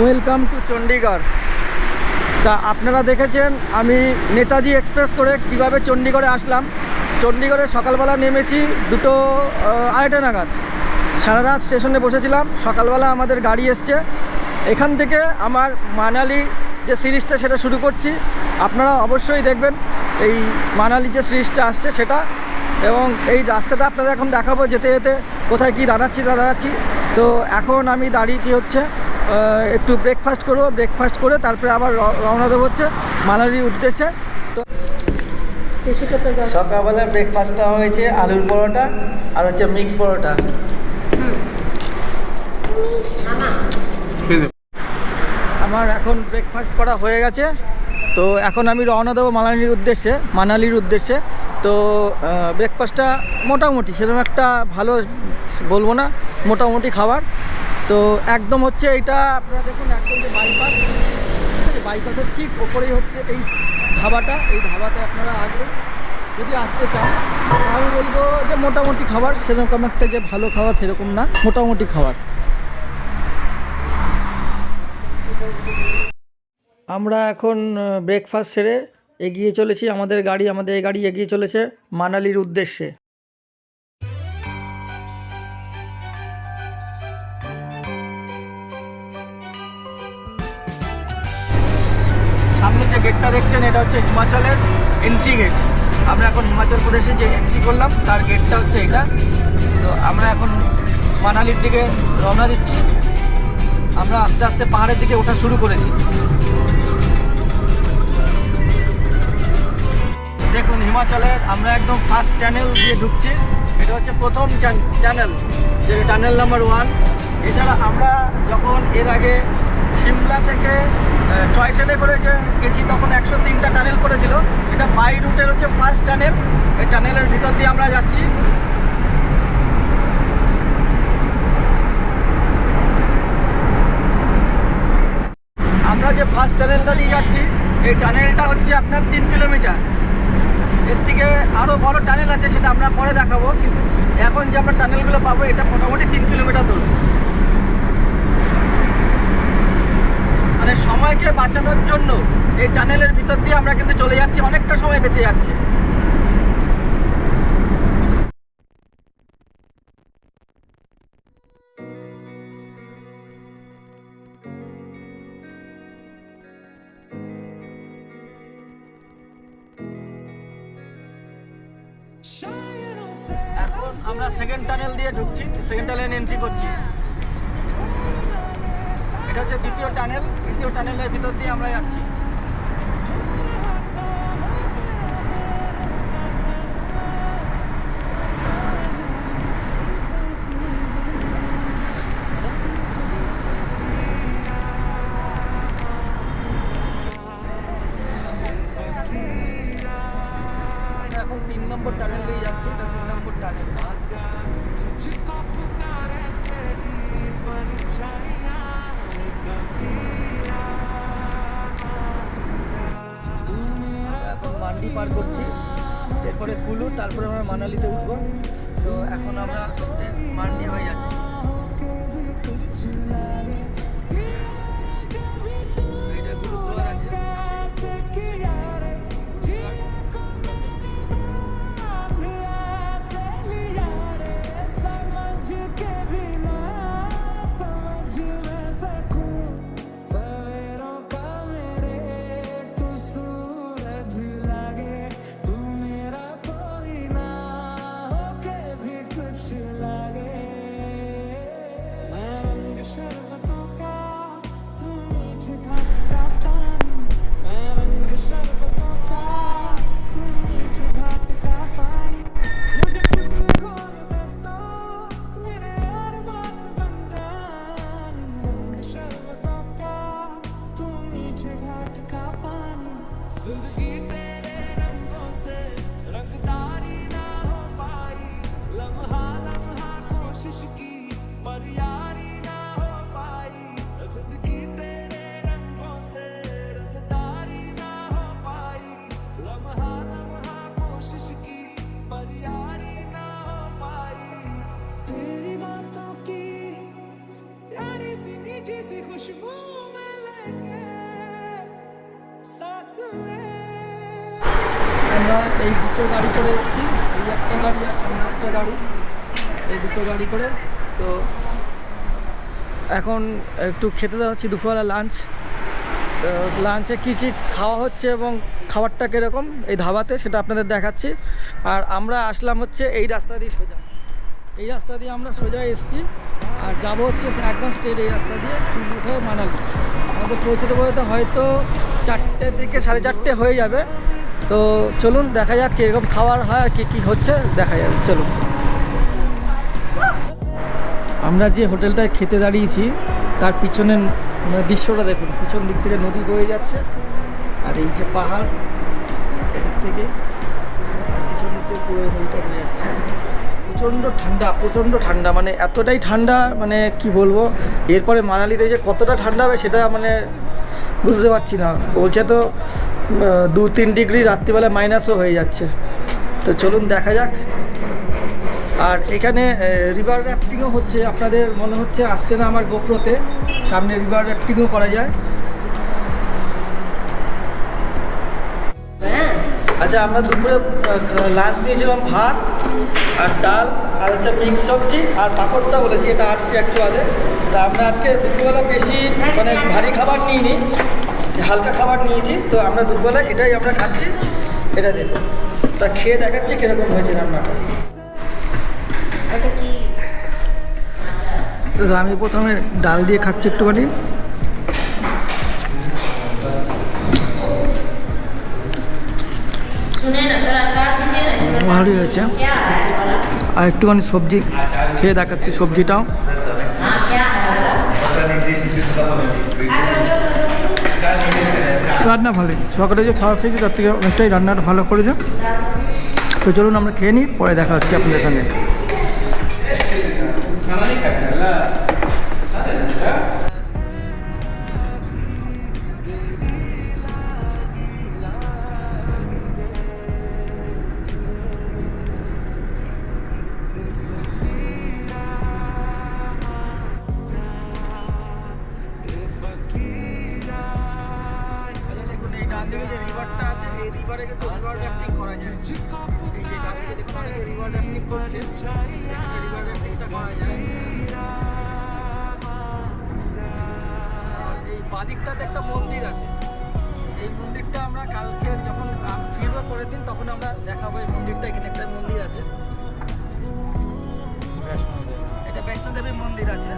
Welcome to Chandigarh তা আপনারা দেখেছেন, আমি নেতাজি এক্সপ্রেস করে কীভাবে চণ্ডীগড়ে আসলাম। চণ্ডীগড়ে সকালবেলা নেমেছি দুটো আড়াইটা নাগাদ। সারা রাত স্টেশনে বসেছিলাম, সকালবেলা আমাদের গাড়ি এসছে। এখান থেকে আমার মানালি যে সিরিজটা, সেটা শুরু করছি। আপনারা অবশ্যই দেখবেন, এই মানালি যে সিরিজটা আসছে সেটা। এবং এই রাস্তাটা আপনারা এখন দেখাবো যেতে যেতে, কোথায় কি দাঁড়াচ্ছি দাঁড়াচ্ছি। তো এখন আমি দাঁড়িয়েছি হচ্ছে একটু ব্রেকফাস্ট করব ব্রেকফাস্ট করে তারপরে আবার র- রওনা দেবো হচ্ছে মানালির উদ্দেশ্যে। তো সকালবেলার ব্রেকফাস্টটা হয়েছে আলুর পরোটা আর হচ্ছে মিক্স পরোটা। আমার এখন ব্রেকফাস্ট করা হয়ে গেছে। তো এখন আমি রওনা দেবো মানালির উদ্দেশ্যে মানালির উদ্দেশ্যে। তো ব্রেকফাস্টটা মোটামুটি সেরকম একটা ভালো বলব না মোটামুটি খাবার। তো একদম হচ্ছে এইটা আপনারা দেখুন, একদম যে বাইপাস ঠিক আছে? বাইপাসের ঠিক ওপরেই হচ্ছে এই ধাবাটা। এই ধাবাতে আপনারা আসবেন। যদি আসতে চান, আমি বলব যে মোটামুটি খাবার, সেরকম একটা যে ভালো খাবার সেরকম না, মোটামুটি খাবার। আমরা এখন ব্রেকফাস্ট সেরে এগিয়ে চলেছি। আমাদের গাড়ি, আমাদের এই গাড়ি এগিয়ে চলেছে মানালির উদ্দেশ্যে। গেটটা দেখছেন, এটা হচ্ছে হিমাচলের এন্ট্রি গেট আমরা এখন হিমাচল প্রদেশে যে এন্ট্রি করলাম, তার গেটটা হচ্ছে এটা। তো আমরা এখন মানালির দিকে রওনা দিচ্ছি। আমরা আস্তে আস্তে পাহাড়ের দিকে ওঠা শুরু করেছি। দেখুন, হিমাচলের আমরা একদম ফার্স্ট চ্যানেল দিয়ে ঢুকছি। এটা হচ্ছে প্রথম চ্যানেল যে টানেল নাম্বার ওয়ান এছাড়া আমরা যখন এর আগে সিমলা থেকে টয় ট্রেনে করে যে গেছি, তখন একশো তিনটা টানেল করেছিল এটা বাই রুটের হচ্ছে ফার্স্ট টানেল। এই টানেলের ভিতর দিয়ে আমরা যাচ্ছি। আমরা যে ফার্স্ট টানেলটা দিয়ে যাচ্ছি, এই টানেলটা হচ্ছে আপনার তিন কিলোমিটার। এর থেকে আরও বড় টানেল আছে, সেটা আমরা পরে দেখাবো। কিন্তু এখন যে আমরা টানেলগুলো পাবো, এটা মোটামুটি তিন কিলোমিটার দূর। মানে সময়কে বাঁচানোর জন্য এই টানেলের ভিতর দিয়ে আমরা কিন্তু চলে যাচ্ছি অনেকটা সময় বেঁচে যাচ্ছে। এখন আমরা সেকেন্ড টানেল দিয়ে ঢুকছি সেকেন্ড টানেল এন্ট্রি করছি। এটা হচ্ছে দ্বিতীয় টানেল দ্বিতীয় টানেলের ভিতর দিয়ে আমরা যাচ্ছি। পার করছি। এরপরে কুলু তারপরে আমরা মানালিতে উঠবো। তো এখন আমরা মান্ডি হয়ে যাচ্ছি। আমরা এই দুটো গাড়ি করে এসেছি। এই একটা গাড়ি আর সামনে একটা গাড়ি। এই দুটো গাড়ি করে। তো এখন একটু খেতে যাচ্ছি দুপুরবেলা লাঞ্চ তো লাঞ্চে কী কী খাওয়া হচ্ছে এবং খাবারটা কীরকম এই ধাবাতে সেটা আপনাদের দেখাচ্ছি। আর আমরা আসলাম হচ্ছে এই রাস্তা দিয়ে সোজা। এই রাস্তা দিয়ে আমরা সোজা এসেছি। আর যাব হচ্ছে একদম স্ট্রেট এই রাস্তা দিয়ে মানালি। আমাদের পৌঁছতে পৌঁছতে হয়তো চারটে থেকে সাড়ে চারটে হয়ে যাবে। তো চলুন, দেখা যাক কীরকম খাবার হয় আর কী কী হচ্ছে, দেখা যাবে। চলুন। আমরা যে হোটেলটায় খেতে দাঁড়িয়েছি, তার পিছনের দৃশ্যটা দেখুন। পিছন দিক থেকে নদী বয়ে যাচ্ছে, আর এই যে পাহাড়, এদিক থেকে পিছন দিক থেকে পুরো নদীটা বয়ে যাচ্ছে। প্রচণ্ড ঠান্ডা প্রচণ্ড ঠান্ডা মানে এতটাই ঠান্ডা মানে কি বলব, এরপরে মানালিতে যে কতটা ঠান্ডা হবে সেটা মানে বুঝতে পারছি না। বলছে তো দু তিন ডিগ্রি রাত্রিবেলা মাইনাসও হয়ে যাচ্ছে। তো চলুন দেখা যাক। আর এখানে রিভার র্যাফটিংও হচ্ছে। আপনাদের মনে হচ্ছে আসছে না আমার গোফরোতে? সামনে রিভার র্যাফটিংও করা যায়। আচ্ছা আমরা দুপুরে লাঞ্চ নিয়েছিলাম ভাত আর ডাল। আর হচ্ছে পিঙ্ক সবজি আর পাঁপড়টা বলেছি এটা আসছে একটু আগে। তা আমরা আজকে দুপুরবেলা বেশি মানে ভারী খাবার নিইনি হালকা খাবার নিয়েছি তো আমরা দুপুরবেলা এটাই আমরা খাচ্ছি। এটা দেখো তা খেয়ে দেখাচ্ছি কীরকম হয়েছে রান্নাটা। তো আমি প্রথমে ডাল দিয়ে খাচ্ছি একটুখানি। ভালোই হয়েছে। আর একটুখানি সবজি খেয়ে দেখাচ্ছি সবজিটাও। রান্না ভালোই। সকালে যে খাওয়া খেয়েছি, তার থেকে অনেকটাই রান্নাটা ভালো করেছে। তো চলুন আমরা খেয়ে নিই, পরে দেখা হচ্ছে আপনাদের সঙ্গে। এই যে দিকে দেখুন অনেকে রিভার বাদিকটাতে একটা মন্দির আছে। এই মন্দিরটা আমরা কালকে যখন ফিরবো পরের দিন, তখন আমরা দেখাবো এই মন্দিরটা, এখানে মন্দির আছে। এটা বৈষ্ণোদেবী মন্দির আছে।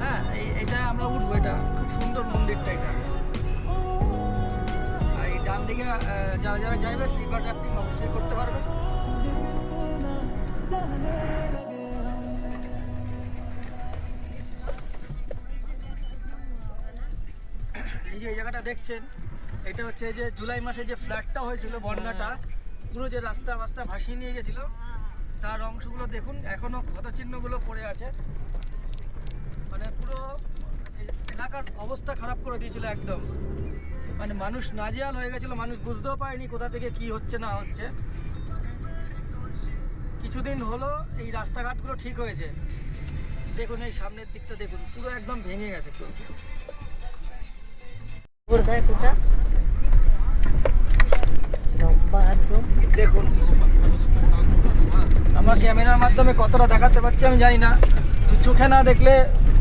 হ্যাঁ এটা আমরা উঠবো, এটা সুন্দর মন্দিরটা এটা। এই ডান যারা যারা চাইবে রিভার রাফটিং অবশ্যই করতে পারবে? এই যে এই জায়গাটা দেখছেন, এটা হচ্ছে যে জুলাই মাসে যে ফ্ল্যাটটা হয়েছিল বন্যাটা, পুরো যে রাস্তা রাস্তা ভাসিয়ে নিয়ে গেছিল, তার অংশগুলো দেখুন, এখনও ক্ষতচিহ্নগুলো পড়ে আছে। মানে পুরো এলাকার অবস্থা খারাপ করে দিয়েছিল একদম। মানে মানুষ নাজেহাল হয়ে গেছিল, মানুষ বুঝতেও পারেনি কোথা থেকে কি হচ্ছে, না হচ্ছে। কিছুদিন হলো এই রাস্তাঘাটগুলো ঠিক হয়েছে। দেখুন, এই সামনের দিকটা দেখুন, পুরো একদম ভেঙে গেছে পুরো। দেখুন, আমরা ক্যামেরার মাধ্যমে কতটা দেখাতে পারছি আমি জানি না। চোখে না দেখলে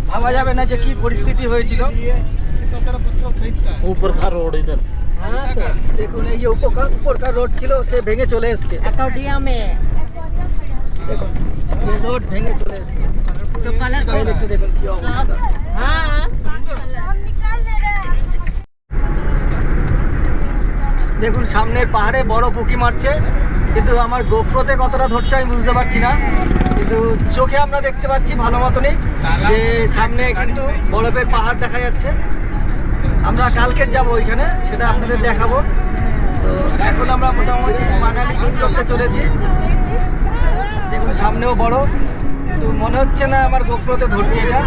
ভাবা যাবে না যে কি পরিস্থিতি হয়েছিল। উপরকার রোড ইধার হ্যাঁ, দেখুন এই যে উপকার উপরকার রোড ছিল সে ভেঙে চলে এসছে। দেখুন রোড ভেঙে চলে এসছে। দেখুন সামনে পাহাড়ে বড় পুকি মারছে কিন্তু আমার গোফরোতে কতটা ধরছে আমি বুঝতে পারছি না। কিন্তু চোখে আমরা দেখতে পাচ্ছি ভালো মতনই যে সামনে কিন্তু বরফের পাহাড় দেখা যাচ্ছে। আমরা কালকে যাব ওইখানে, সেটা আপনাদের দেখাবো। তো এখন আমরা মোটামুটি মানালি করতে চলেছি। দেখুন, সামনেও বড় তো মনে হচ্ছে না আমার গোফরোতে ধরছে এটা।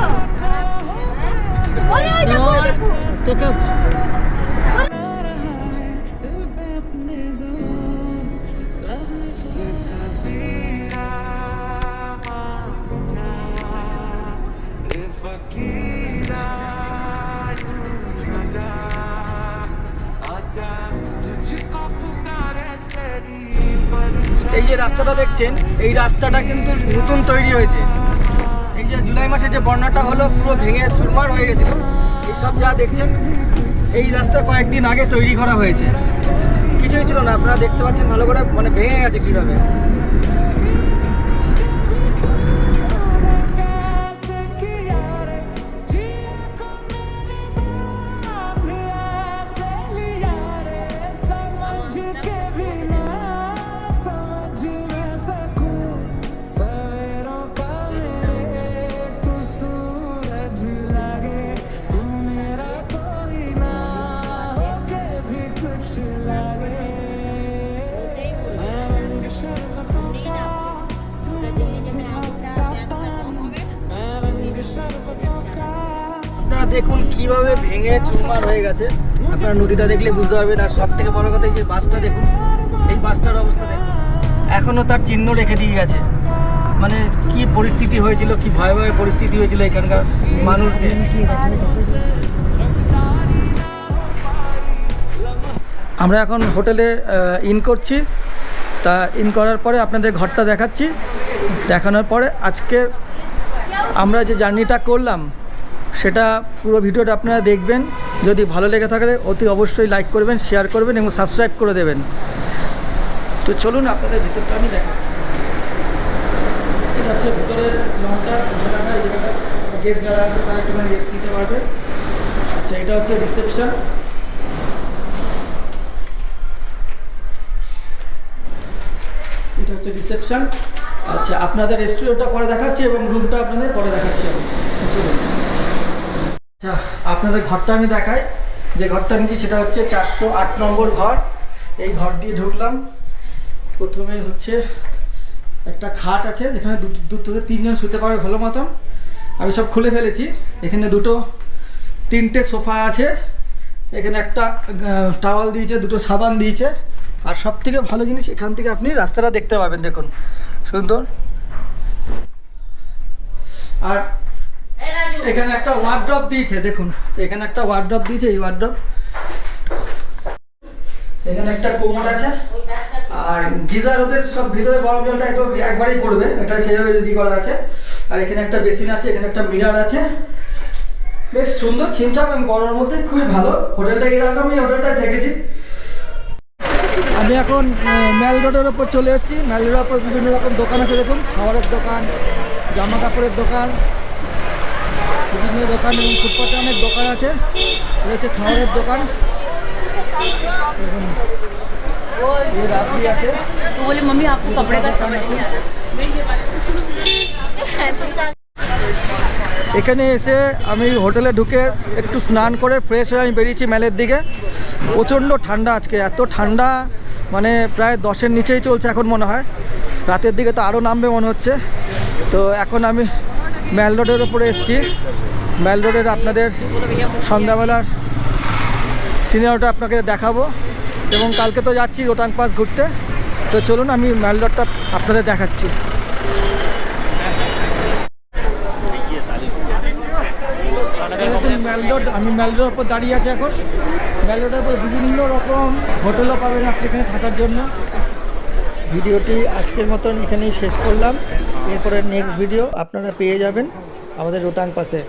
যে রাস্তাটা দেখছেন, এই রাস্তাটা কিন্তু নতুন তৈরি হয়েছে। এই যে জুলাই মাসে যে বন্যাটা হলো, পুরো ভেঙে চুরমার হয়ে গেছিল। এইসব যা দেখছেন, এই রাস্তা কয়েকদিন আগে তৈরি করা হয়েছে। কিছুই ছিল না, আপনারা দেখতে পাচ্ছেন ভালো করে মানে ভেঙে গেছে কীভাবে। দেখুন কীভাবে ভেঙে চুরমার হয়ে গেছে। আপনারা নদীটা দেখলে বুঝতে পারবেন। আর সব থেকে বড় কথা এই যে বাসটা দেখুন, এই বাসটার অবস্থা দেখুন। এখনও তার চিহ্ন রেখে দিয়ে গেছে। মানে কি পরিস্থিতি হয়েছিল, কি ভয়াবহ পরিস্থিতি হয়েছিল এখানকার মানুষদের। আমরা এখন হোটেলে ইন করছি। তা ইন করার পরে আপনাদের ঘরটা দেখাচ্ছি। দেখানোর পরে আজকে আমরা যে জার্নিটা করলাম সেটা পুরো ভিডিওটা আপনারা দেখবেন। যদি ভালো লেগে থাকলে অতি অবশ্যই লাইক করবেন শেয়ার করবেন এবং সাবস্ক্রাইব করে দেবেন। তো চলুন আপনাদের ভিতরটা আমি দেখাচ্ছি। এটা হচ্ছে ভিতরের লনটা বসে এই জায়গাটা। গেস্ট যারা আসবে, তারা একটুখানি রেস্ট নিতে পারবে। আচ্ছা এটা হচ্ছে রিসেপশন এটা হচ্ছে রিসেপশন আচ্ছা আপনাদের রেস্টুরেন্টটা পরে দেখাচ্ছি এবং রুমটা আপনাদের পরে দেখাচ্ছি আমি। চলুন। আপনাদের ঘরটা আমি দেখাই। যে ঘরটা নিচ্ছি সেটা হচ্ছে চারশো আট নম্বর ঘর। এই ঘর দিয়ে ঢুকলাম। প্রথমে হচ্ছে একটা খাট আছে, যেখানে দু থেকে তিনজন শুতে পারবে ভালো মতন। আমি সব খুলে ফেলেছি। এখানে দুটো, তিনটে সোফা আছে। এখানে একটা টাওয়াল দিয়েছে, দুটো সাবান দিয়েছে। আর সব থেকে ভালো জিনিস, এখান থেকে আপনি রাস্তাটা দেখতে পাবেন, দেখুন। সুন্দর। আর এখানে একটা ওয়ার্ড্রপ দিয়েছে, দেখুন। এখানে একটা ওয়ার্ড্রপ দিয়েছে, এই ওয়ার্ড্রপ এখানে একটা কোমোড আছে, আর গিজার ওদের সব ভিতরে গরম জলটা একদম একবারেই পড়বে, এটা সেভাবে রেডি করা আছে। আর এখানে একটা বেসিন আছে, এখানে একটা মিরার আছে। বেশ সুন্দর, ছিমছাম এবং গরমের মধ্যে খুবই ভালো। হোটেলটা এরকম আমি হোটেলটায় থেকেছি। আমি এখন ম্যাল রোডের ওপর চলে এসেছি। ম্যাল রোডের ওপর বিভিন্ন রকম দোকান আছে, দেখুন। খাবারের দোকান জামা কাপড়ের দোকান। বিভিন্ন দোকান এবং ফুটপাতে অনেক দোকান আছে। এটা হচ্ছে খাবারের দোকান। এখানে এসে আমি হোটেলে ঢুকে একটু স্নান করে ফ্রেশ হয়ে আমি বেরিয়েছি মেলের দিকে। প্রচণ্ড ঠান্ডা আজকে এত ঠান্ডা মানে প্রায় দশের নিচেই চলছে এখন মনে হয়। রাতের দিকে তো আরও নামবে মনে হচ্ছে। তো এখন আমি ম্যাল রোডের ওপরে এসেছি। ম্যাল রোডের আপনাদের সন্ধ্যাবেলার সিনেমাটা আপনাকে দেখাবো। এবং কালকে তো যাচ্ছি রোটাং পাস ঘুরতে। তো চলুন আমি ম্যাল রোডটা আপনাদের দেখাচ্ছি। ম্যালরোড আমি ম্যালরোডের ওপর দাঁড়িয়ে আছি এখন। ম্যালরোডের ওপর বিভিন্ন রকম হোটেলও পাবেন আপনি এখানে থাকার জন্য। ভিডিওটি আজকের মতন এখানেই শেষ করলাম। এরপরে নেক্সট ভিডিও আপনারা পেয়ে যাবেন আমাদের রোটাং পাশে